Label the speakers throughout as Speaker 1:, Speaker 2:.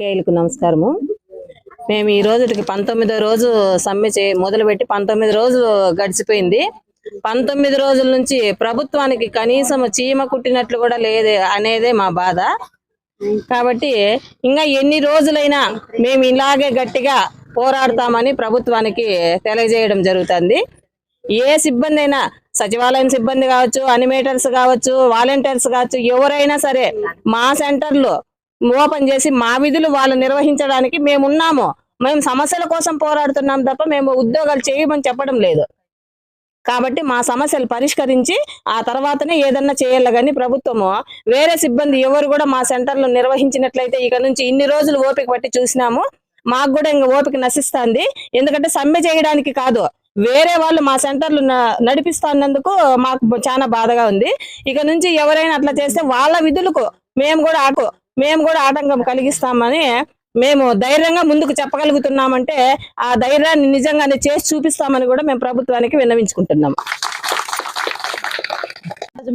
Speaker 1: కేయులకు నమస్కారము. మేము ఈ రోజుకి పంతొమ్మిదో రోజు సమ్మె చే మొదలుపెట్టి పంతొమ్మిది రోజులు గడిచిపోయింది. పంతొమ్మిది రోజుల నుంచి ప్రభుత్వానికి కనీసం చీమ కుట్టినట్లు కూడా లేదే అనేదే మా బాధ. కాబట్టి ఇంకా ఎన్ని రోజులైనా మేము ఇలాగే గట్టిగా పోరాడతామని ప్రభుత్వానికి తెలియజేయడం జరుగుతుంది. ఏ సిబ్బంది అయినా సచివాలయం సిబ్బంది కావచ్చు అనిమేటర్స్ కావచ్చు వాలంటీర్స్ కావచ్చు ఎవరైనా సరే మా సెంటర్లో ఓపెన్ చేసి మా విధులు వాళ్ళు నిర్వహించడానికి మేము ఉన్నాము. మేము సమస్యల కోసం పోరాడుతున్నాం తప్ప మేము ఉద్యోగాలు చేయమని చెప్పడం లేదు. కాబట్టి మా సమస్యలు పరిష్కరించి ఆ తర్వాతనే ఏదన్నా చేయాలి కానీ ప్రభుత్వము వేరే సిబ్బంది ఎవరు కూడా మా సెంటర్లో నిర్వహించినట్లయితే ఇక నుంచి ఇన్ని రోజులు ఓపిక పట్టి చూసినాము. మాకు కూడా ఇంకా ఓపిక నశిస్తుంది. ఎందుకంటే సమ్మె చేయడానికి కాదు. వేరే వాళ్ళు మా సెంటర్లు నడిపిస్తున్నందుకు మాకు చాలా బాధగా ఉంది. ఇక నుంచి ఎవరైనా అట్లా చేస్తే వాళ్ళ విధులకు మేము కూడా ఆకు మేము కూడా ఆటంకం కలిగిస్తామని మేము ధైర్యంగా ముందుకు చెప్పగలుగుతున్నామంటే ఆ ధైర్యాన్ని నిజంగానే చేసి చూపిస్తామని కూడా మేము ప్రభుత్వానికి విన్నవించుకుంటున్నాం.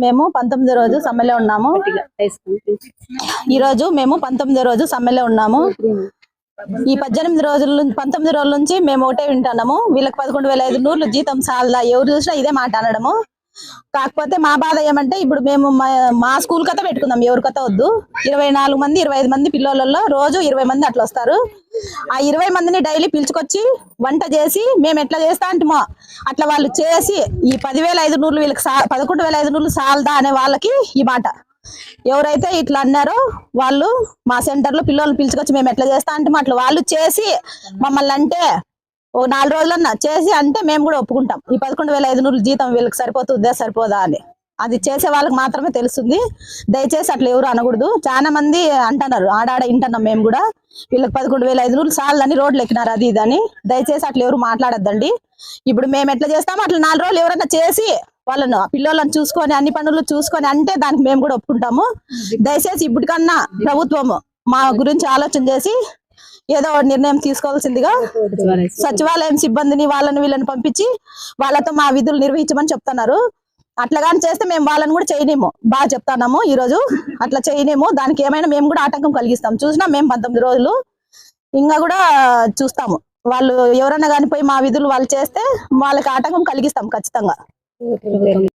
Speaker 2: మేము పంతొమ్మిదో రోజు సమ్మెలో ఉన్నాము. ఈ రోజు మేము పంతొమ్మిదో రోజు సమ్మెలో ఉన్నాము. ఈ పద్దెనిమిది రోజుల నుంచి పంతొమ్మిది రోజుల నుంచి మేము ఒకటే వింటున్నాము. వీళ్ళకి పదకొండు వేల ఐదు నూర్లు జీతం సాలదా. ఎవరు చూసినా ఇదే మాట అనడము. కాకపోతే మా బాధ ఏమంటే ఇప్పుడు మేము మా- మా స్కూల్ కథ పెట్టుకుందాం ఎవరి కథ వద్దు. ఇరవై నాలుగు మంది ఇరవై ఐదు మంది పిల్లలలో రోజు ఇరవై మంది అట్లా వస్తారు. ఆ ఇరవై మందిని డైలీ పిలుచుకొచ్చి వంట చేసి మేము ఎట్లా చేస్తా అంటమో అట్లా వాళ్ళు చేసి ఈ పదివేల ఐదు నూర్లు వీళ్ళకి సా పదకొండు వేల ఐదు నూర్లు సాలదా అనే వాళ్ళకి ఈ మాట. ఎవరైతే ఇట్లా అన్నారో వాళ్ళు మా సెంటర్లో పిల్లల్ని పిలుచుకొచ్చి మేము ఎట్లా చేస్తా అంటే అట్లా వాళ్ళు చేసి మమ్మల్ని అంటే ఓ నాలుగు రోజులన్నా చేసి అంటే మేము కూడా ఒప్పుకుంటాం. ఈ పదకొండు వేల ఐదు నూరు జీతం వీళ్ళకి సరిపోతుందా సరిపోదా అని. అది చేసే వాళ్ళకి మాత్రమే తెలుస్తుంది. దయచేసి అట్లా ఎవరు అనకూడదు. చాలా మంది అంటున్నారు ఆడాడ వింటున్నాం మేము కూడా. వీళ్ళకి పదకొండు వేల ఐదు నూరు సాలని రోడ్లు ఎక్కినారు అది ఇది అని. దయచేసి అట్లా ఎవరు మాట్లాడొద్దండి. ఇప్పుడు మేము ఎట్లా చేస్తామో అట్లా నాలుగు రోజులు ఎవరైనా చేసి వాళ్ళను పిల్లలను చూసుకొని అన్ని పనులు చూసుకొని అంటే దానికి మేము కూడా ఒప్పుకుంటాము. దయచేసి ఇప్పటికన్నా ప్రభుత్వము మా గురించి ఆలోచన చేసి ఏదో ఒక నిర్ణయం తీసుకోవాల్సిందిగా సచివాలయం సిబ్బందిని వాళ్ళని వీళ్ళని పంపించి వాళ్ళతో మా విధులు నిర్వహించమని చెప్తున్నారు. అట్లా కానీ చేస్తే మేము వాళ్ళని కూడా చేయలేము బాగా చెప్తున్నాము ఈ రోజు అట్లా చేయలేము దానికి ఏమైనా మేము కూడా ఆటంకం కలిగిస్తాం. చూసినా మేము పంతొమ్మిది రోజులు ఇంకా కూడా చూస్తాము. వాళ్ళు ఎవరైనా కానీ పోయి మా విధులు వాళ్ళు చేస్తే వాళ్ళకి ఆటంకం కలిగిస్తాం ఖచ్చితంగా.